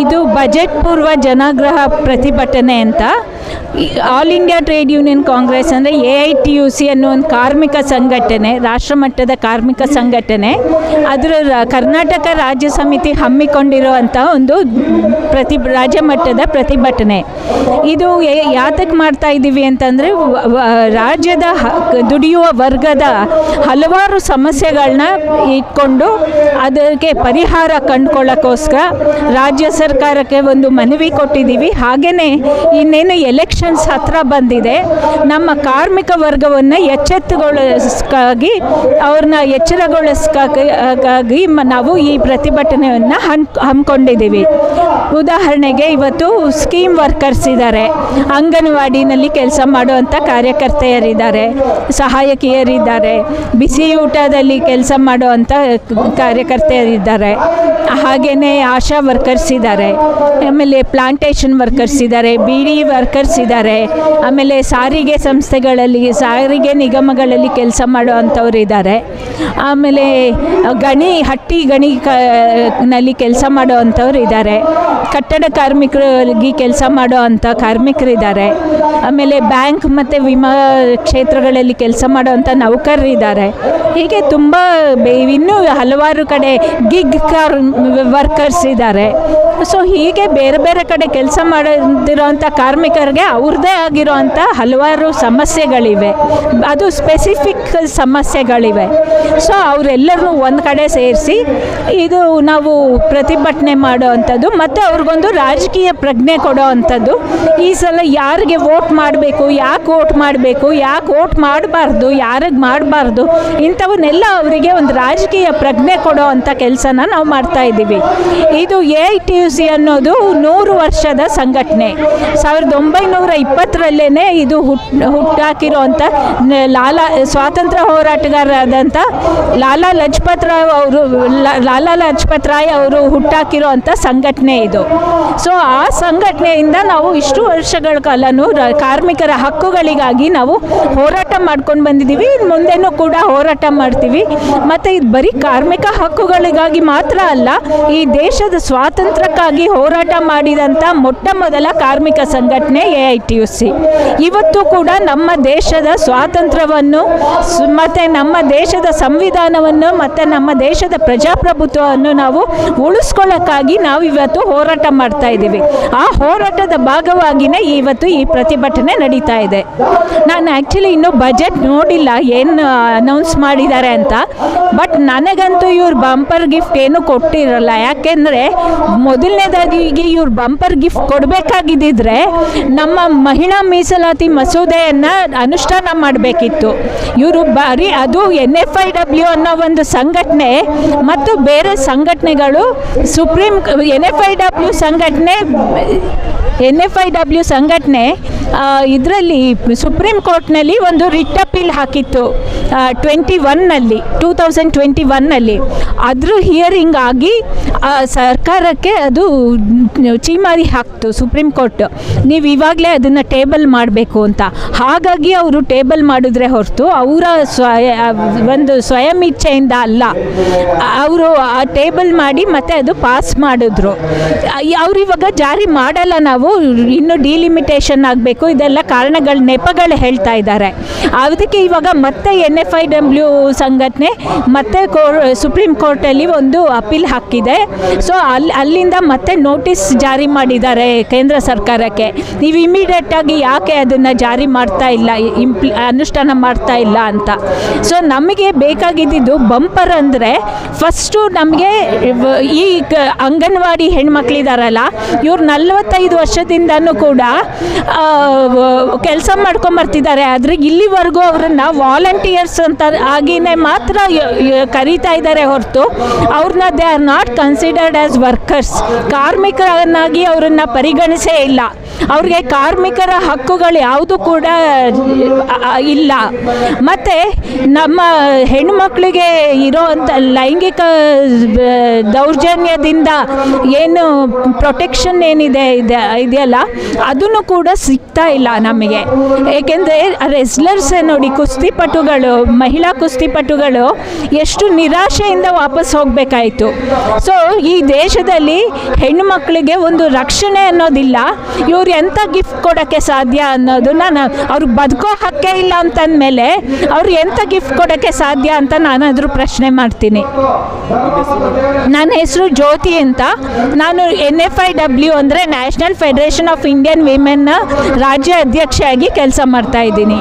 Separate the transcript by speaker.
Speaker 1: ಇದು ಬಜೆಟ್ ಪೂರ್ವ ಜನಾಗ್ರಹ ಪ್ರತಿಭಟನೆ ಅಂತ All India Trade Union Congress ಅಂದರೆ A I T U C ಅನ್ನೋ ಒಂದು ಕಾರ್ಮಿಕ ಸಂಘಟನೆ, ರಾಷ್ಟ್ರಮಟ್ಟದ ಕಾರ್ಮಿಕ ಸಂಘಟನೆ. ಅದರ ಕರ್ನಾಟಕ ರಾಜ್ಯ ಸಮಿತಿ ಹಮ್ಮಿಕೊಂಡಿರುವಂಥ ಒಂದು ಪ್ರತಿ ರಾಜ್ಯ ಮಟ್ಟದ ಪ್ರತಿಭಟನೆ. ಇದು ಯಾತಕ್ಕೆ ಮಾಡ್ತಾ ಇದ್ದೀವಿ ಅಂತಂದರೆ ರಾಜ್ಯದ ದುಡಿಯುವ ವರ್ಗದ ಹಲವಾರು ಸಮಸ್ಯೆಗಳನ್ನ ಇಟ್ಕೊಂಡು ಅದಕ್ಕೆ ಪರಿಹಾರ ಕಂಡುಕೊಳ್ಳೋಕ್ಕೋಸ್ಕರ ರಾಜ್ಯ ಸರ್ಕಾರಕ್ಕೆ ಒಂದು ಮನವಿ ಕೊಟ್ಟಿದ್ದೀವಿ ಹಾಗೆಯೇ ಇನ್ನೇನು ಎಲೆಕ್ಷನ್ಸ್ ಹತ್ರ ಬಂದಿದೆ. ನಮ್ಮ ಕಾರ್ಮಿಕ ವರ್ಗವನ್ನು ಎಚ್ಚೆತ್ತುಗೊಳಿಸ್ಕಾಗಿ ಅವ್ರನ್ನ ಎಚ್ಚರಗೊಳಿಸ್ಕಾಗಿ ನಾವು ಈ ಪ್ರತಿಭಟನೆಯನ್ನು ಹಂ ಹಮ್ಮಿಕೊಂಡಿದ್ದೀವಿ. ಉದಾಹರಣೆಗೆ ಇವತ್ತು ಸ್ಕೀಮ್ ವರ್ಕರ್ಸ್ ಇದ್ದಾರೆ. ಅಂಗನವಾಡಿನಲ್ಲಿ ಕೆಲಸ ಮಾಡುವಂಥ ಕಾರ್ಯಕರ್ತೆಯರಿದ್ದಾರೆ, ಸಹಾಯಕಿಯರಿದ್ದಾರೆ ಬಿಸಿ ಊಟದಲ್ಲಿ ಕೆಲಸ ಮಾಡುವಂಥ ಕಾರ್ಯಕರ್ತೆಯರಿದ್ದಾರೆ. ಹಾಗೆಯೇ ಆಶಾ ವರ್ಕರ್ಸ್ ಇದ್ದಾರೆ. ಆಮೇಲೆ ಪ್ಲಾಂಟೇಶನ್ ವರ್ಕರ್ಸ್ ಇದ್ದಾರೆ, ಬಿಡಿ ವರ್ಕರ್ಸ್ ಇದ್ದಾರೆ ಆಮೇಲೆ ಸಾರಿಗೆ ಸಂಸ್ಥೆಗಳಲ್ಲಿ, ಸಾರಿಗೆ ನಿಗಮಗಳಲ್ಲಿ ಕೆಲಸ ಮಾಡುವಂಥವ್ರು ಇದ್ದಾರೆ. ಆಮೇಲೆ ಗಣಿ, ಹಟ್ಟಿ ಗಣಿ ನಲ್ಲಿ ಕೆಲಸ ಮಾಡುವಂಥವ್ರು ಇದ್ದಾರೆ. ಕಟ್ಟಡ ಕಾರ್ಮಿಕರಿಗೆ ಕೆಲಸ ಮಾಡುವಂಥ ಕಾರ್ಮಿಕರಿದ್ದಾರೆ. ಆಮೇಲೆ ಬ್ಯಾಂಕ್ ಮತ್ತು ವಿಮಾ ಕ್ಷೇತ್ರಗಳಲ್ಲಿ ಕೆಲಸ ಮಾಡುವಂಥ ನೌಕರರಿದ್ದಾರೆ. ಹೀಗೆ ತುಂಬ ಇನ್ನೂ ಹಲವಾರು ಕಡೆ ಗಿಗ್ ಕಾರ್ ವರ್ಕರ್ಸ್ ಇದ್ದಾರೆ. ಸೊ ಹೀಗೆ ಬೇರೆ ಬೇರೆ ಕಡೆ ಕೆಲಸ ಮಾಡದಿರೋಂಥ ಕಾರ್ಮಿಕರಿಗೆ ಅವ್ರದ್ದೇ ಆಗಿರೋವಂಥ ಹಲವಾರು ಸಮಸ್ಯೆಗಳಿವೆ. ಅದು ಸ್ಪೆಸಿಫಿಕ್ ಸಮಸ್ಯೆಗಳಿವೆ. ಸೊ ಅವರೆಲ್ಲರನ್ನೂ ಒಂದು ಕಡೆ ಸೇರಿಸಿ ಇದು ನಾವು ಪ್ರತಿಭಟನೆ ಮಾಡೋವಂಥದ್ದು ಮತ್ತು ಅವ್ರಿಗೊಂದು ರಾಜಕೀಯ ಪ್ರಜ್ಞೆ ಕೊಡೋ ಅಂಥದ್ದು ಈ ಸಲ ಯಾರಿಗೆ ವೋಟ್ ಮಾಡಬೇಕು, ಯಾಕೆ ವೋಟ್ ಮಾಡಬೇಕು, ಯಾಕೆ ವೋಟ್ ಮಾಡಬಾರ್ದು, ಯಾರಿಗೆ ಮಾಡಬಾರ್ದು ಇಂಥವನ್ನೆಲ್ಲ ಅವರಿಗೆ ಒಂದು ರಾಜಕೀಯ ಪ್ರಜ್ಞೆ ಕೊಡೋ ಅಂಥ ಕೆಲಸನ ನಾವು ಮಾಡ್ತಾ ಇದ್ದೀವಿ. ಇದು ಎ ಐ ಟಿ ಸಿ ಅನ್ನೋದು ನೂರು ವರ್ಷದ ಸಂಘಟನೆ. ಸಾವಿರದ ಒಂಬೈನೂರ ಇಪ್ಪತ್ತರಲ್ಲೇ ಇದು ಹುಟ್ ಹುಟ್ಟಾಕಿರೋಂಥ ನ- ಲಾಲಾ, ಸ್ವಾತಂತ್ರ್ಯ ಹೋರಾಟಗಾರರಾದಂಥ ಲಾಲಾ ಲಜಪತ್ ರಾಯ್ ಅವರು ಲಾಲಾ ಲಜಪತ್ ರಾಯ್ ಅವರು ಹುಟ್ಟಾಕಿರುವಂಥ ಸಂಘಟನೆ ಇದು. ಸೊ ಆ ಸಂಘಟನೆಯಿಂದ ನಾವು ಇಷ್ಟು ವರ್ಷಗಳ ಕಾಲನೂ ಕಾರ್ಮಿಕರ ಹಕ್ಕುಗಳಿಗಾಗಿ ನಾವು ಹೋರಾಟ ಮಾಡ್ಕೊಂಡು ಬಂದಿದ್ದೀವಿ. ಇನ್ನು ಮುಂದೆನೂ ಕೂಡ ಹೋರಾಟ ಮಾಡ್ತೀವಿ. ಮತ್ತು ಇದು ಬರೀ ಕಾರ್ಮಿಕ ಹಕ್ಕುಗಳಿಗಾಗಿ ಮಾತ್ರ ಅಲ್ಲ, ಈ ದೇಶದ ಸ್ವಾತಂತ್ರ್ಯಕ್ಕಾಗಿ ಹೋರಾಟ ಮಾಡಿದಂಥ ಮೊಟ್ಟ ಮೊದಲ ಕಾರ್ಮಿಕ ಸಂಘಟನೆ A I T U C. ಇವತ್ತು ಕೂಡ ನಮ್ಮ ದೇಶದ ಸ್ವಾತಂತ್ರ್ಯವನ್ನು ಮತ್ತು ನಮ್ಮ ದೇಶದ ಸಂವಿಧಾನವನ್ನು ಮತ್ತು ನಮ್ಮ ದೇಶದ ಪ್ರಜಾಪ್ರಭುತ್ವವನ್ನು ನಾವು ಉಳಿಸ್ಕೊಳ್ಳೋಕ್ಕಾಗಿ ನಾವು ಇವತ್ತು ಹೋರಾಟ ಮಾಡ್ತಾ ಇದ್ದೀವಿ. ಆ ಹೋರಾಟದ ಭಾಗವಾಗಿಯೇ ಇವತ್ತು ಈ ಪ್ರತಿಭಟನೆ ನಡೀತಾ ಇದೆ. ನಾನು ಆ್ಯಕ್ಚುಲಿ ಇನ್ನೂ ಬಜೆಟ್ ನೋಡಿಲ್ಲ ಏನು ಅನೌನ್ಸ್ ಮಾಡಿದ್ದಾರೆ ಅಂತ. ಬಟ್ ನನಗಂತೂ ಇವ್ರು ಬಂಪರ್ ಗಿಫ್ಟ್ ಏನು ಕೊಟ್ಟಿರಲ್ಲ. ಯಾಕೆಂದರೆ ಮೊದಲನೇದಾಗಿ ಇವ್ರು ಬಂಪರ್ ಗಿಫ್ಟ್ ಕೊಡಬೇಕಾಗಿದ್ದಿದ್ರೆ ನಮ್ಮ ಮಹಿಳಾ ಮೀಸಲಾತಿ ಮಸೂದೆಯನ್ನು ಅನುಷ್ಠಾನ ಮಾಡಬೇಕಿತ್ತು. ಇವರು ಬಾರಿ ಅದು ಎನ್ ಎಫ್ ಐ ಡಬ್ಲ್ಯೂ ಅನ್ನೋ ಒಂದು ಸಂಘಟನೆ ಮತ್ತು ಬೇರೆ ಸಂಘಟನೆಗಳು Supreme N F I W ಸಂಘಟನೆ ಎನ್ ಎಫ್ ಐ ಡಬ್ಲ್ಯೂ ಸಂಘಟನೆ ಇದರಲ್ಲಿ ಸುಪ್ರೀಂ ಕೋರ್ಟ್ನಲ್ಲಿ ಒಂದು ರಿಟ್ ಅಪೀಲ್ ಹಾಕಿತ್ತು. ಟ್ವೆಂಟಿ ಒನ್ನಲ್ಲಿ ಟೂ ತೌಸಂಡ್ ಟ್ವೆಂಟಿ ಒನ್ನಲ್ಲಿ ಅದ್ರ ಹಿಯರಿಂಗ್ ಆಗಿ ಸರ್ಕಾರಕ್ಕೆ ಅದು ಚೀಮಾರಿ ಹಾಕ್ತು ಸುಪ್ರೀಂ ಕೋರ್ಟ್. ನೀವು ಇವಾಗಲೇ ಅದನ್ನು ಟೇಬಲ್ ಮಾಡಬೇಕು ಅಂತ. ಹಾಗಾಗಿ ಅವರು ಟೇಬಲ್ ಮಾಡಿದ್ರೆ ಹೊರತು ಅವರ ಸ್ವಯ, ಒಂದು ಸ್ವಯಂ ಇಚ್ಛೆಯಿಂದ ಅಲ್ಲ. ಅವರು ಆ ಟೇಬಲ್ ಮಾಡಿ ಮತ್ತೆ ಅದು ಪಾಸ್ ಮಾಡಿದ್ರು. ಅವ್ರು ಇವಾಗ ಜಾರಿ ಮಾಡಲ್ಲ ನಾವು, ಇನ್ನು ಡಿಲಿಮಿಟೇಷನ್ ಆಗಬೇಕು ಇದೆಲ್ಲ ಕಾರಣಗಳು ನೆಪಗಳು ಹೇಳ್ತಾ ಇದ್ದಾರೆ. ಅದಕ್ಕೆ ಇವಾಗ ಮತ್ತೆ ಎನ್ ಎಫ್ ಐ ಡಬ್ಲ್ಯೂ ಸಂಘಟನೆ ಮತ್ತೆ ಸುಪ್ರೀಂ ಕೋರ್ಟಲ್ಲಿ ಒಂದು ಅಪೀಲ್ ಹಾಕಿದೆ. ಸೊ ಅಲ್ಲಿ ಅಲ್ಲಿಂದ ಮತ್ತೆ ನೋಟಿಸ್ ಜಾರಿ ಮಾಡಿದ್ದಾರೆ ಕೇಂದ್ರ ಸರ್ಕಾರಕ್ಕೆ. ನೀವು ಇಮಿಡಿಯೇಟಾಗಿ ಯಾಕೆ ಅದನ್ನು ಜಾರಿ ಮಾಡ್ತಾ ಇಲ್ಲ ಇಂಪ್ಲಿ ಅನುಷ್ಠಾನ ಮಾಡ್ತಾ ಇಲ್ಲ ಅಂತ. ಸೊ ನಮಗೆ ಬೇಕಾಗಿದ್ದು ಬಂಪರ್ ಅಂದರೆ ಫಸ್ಟು ನಮಗೆ ಈ ಅಂಗನವಾಡಿ ಹೆಣ್ಮಕ್ಳಿದಾರಲ್ಲ, ಇವ್ರು ನಲ್ವತ್ತೈದು ವರ್ಷದಿಂದನೂ ಕೂಡ ಕೆಲಸ ಮಾಡ್ಕೊಂಬರ್ತಿದ್ದಾರೆ ಆದರೆ ಇಲ್ಲಿವರೆಗೂ ಅವರನ್ನ ವಾಲಂಟಿಯರ್ಸ್ ಅಂತ ಆಗಿನೇ ಮಾತ್ರ ಕರೀತಾ ಇದ್ದಾರೆ ಹೊರತು ಅವ್ರನ್ನ they are not considered as workers ಕಾರ್ಮಿಕರನ್ನಾಗಿ ಅವರನ್ನ ಪರಿಗಣಿಸೇ ಇಲ್ಲ. ಅವ್ರಿಗೆ ಕಾರ್ಮಿಕರ ಹಕ್ಕುಗಳು ಯಾವುದು ಕೂಡ ಇಲ್ಲ. ಮತ್ತು ನಮ್ಮ ಹೆಣ್ಮಕ್ಳಿಗೆ ಇರೋವಂಥ ಲೈಂಗಿಕ ದೌರ್ಜನ್ಯದಿಂದ ಏನು ಪ್ರೊಟೆಕ್ಷನ್ ಏನಿದೆ, ಇದೆ, ಇದೆಯಲ್ಲ, ಅದನ್ನು ಕೂಡ ಸಿಗ್ತಾ ಇಲ್ಲ ನಮಗೆ. ಏಕೆಂದರೆ ರೆಸ್ಲರ್ಸ್ ನೋಡಿ ಕುಸ್ತಿಪಟುಗಳು ಮಹಿಳಾ ಕುಸ್ತಿಪಟುಗಳು ಎಷ್ಟು ನಿರಾಶೆಯಿಂದ ವಾಪಸ್ ಹೋಗಬೇಕಾಯಿತು. ಸೊ ಈ ದೇಶದಲ್ಲಿ ಹೆಣ್ಣು ಮಕ್ಕಳಿಗೆ ಒಂದು ರಕ್ಷಣೆ ಅನ್ನೋದಿಲ್ಲ. ಇವ್ರು ಎಂಥ ಗಿಫ್ಟ್ ಕೊಡೋಕ್ಕೆ ಸಾಧ್ಯ ಅನ್ನೋದನ್ನ ನಾನು ಅವ್ರಿಗೆ ಬದುಕೋ ಹಕ್ಕೇ ಇಲ್ಲ ಅಂತಂದಮೇಲೆ ಅವ್ರು ಎಂಥ ಗಿಫ್ಟ್ ಕೊಡೋಕ್ಕೆ ಸಾಧ್ಯ ಅಂತ ನಾನಾದರೂ ಪ್ರಶ್ನೆ ಮಾಡ್ತೀನಿ. ನನ್ನ ಹೆಸರು ಜ್ಯೋತಿ ಅಂತ. ನಾನು ಎನ್ ಎಫ್ ಐ ಡಬ್ಲ್ಯೂ ಅಂದರೆ ನ್ಯಾಷನಲ್ ಫೆಡರೇಷನ್ ಆಫ್ ಇಂಡಿಯನ್ ವಿಮೆನ್ನ ರಾಜ್ಯ ಅಧ್ಯಕ್ಷೆಯಾಗಿ ಕೆಲಸ ಮಾಡ್ತಾ ಇದ್ದೀನಿ.